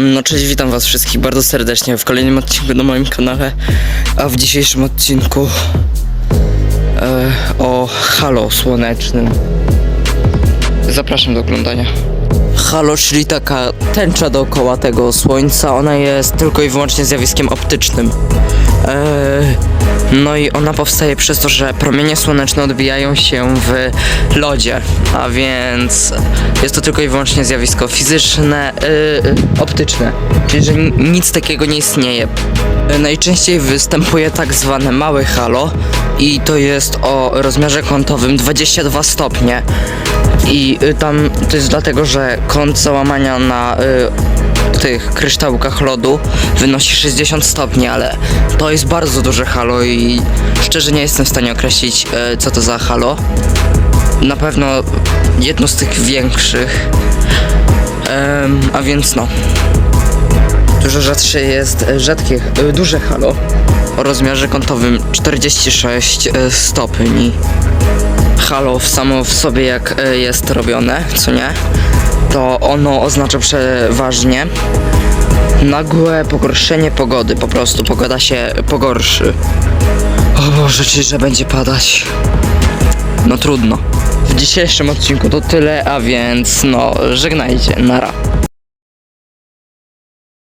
No cześć, witam was wszystkich bardzo serdecznie w kolejnym odcinku na moim kanale, a w dzisiejszym odcinku e, o halo słonecznym. Zapraszam do oglądania. Halo, czyli taka tęcza dookoła tego słońca, ona jest tylko i wyłącznie zjawiskiem optycznym. E, no i ona powstaje przez to, że promienie słoneczne odbijają się w lodzie, a więc jest to tylko i wyłącznie zjawisko fizyczne, yy, optyczne, czyli że ni- nic takiego nie istnieje. E, Najczęściej występuje tak zwane małe halo i to jest o rozmiarze kątowym 22 stopnie. I y, tam to jest dlatego, że kąt załamania na y, tych kryształkach lodu wynosi 60 stopni, ale to jest bardzo duże halo i szczerze nie jestem w stanie określić y, co to za halo. Na pewno jedno z tych większych. Em, a więc no. Dużo rzadsze jest e, rzadkie, duże halo o rozmiarze kątowym 46 e, stopni. Halo samo w sobie jak e, jest robione, co nie? To ono oznacza przeważnie nagłe pogorszenie pogody, po prostu pogoda się pogorszy. O Boże, czy że będzie padać? No trudno. W dzisiejszym odcinku to tyle, a więc no żegnajcie, nara.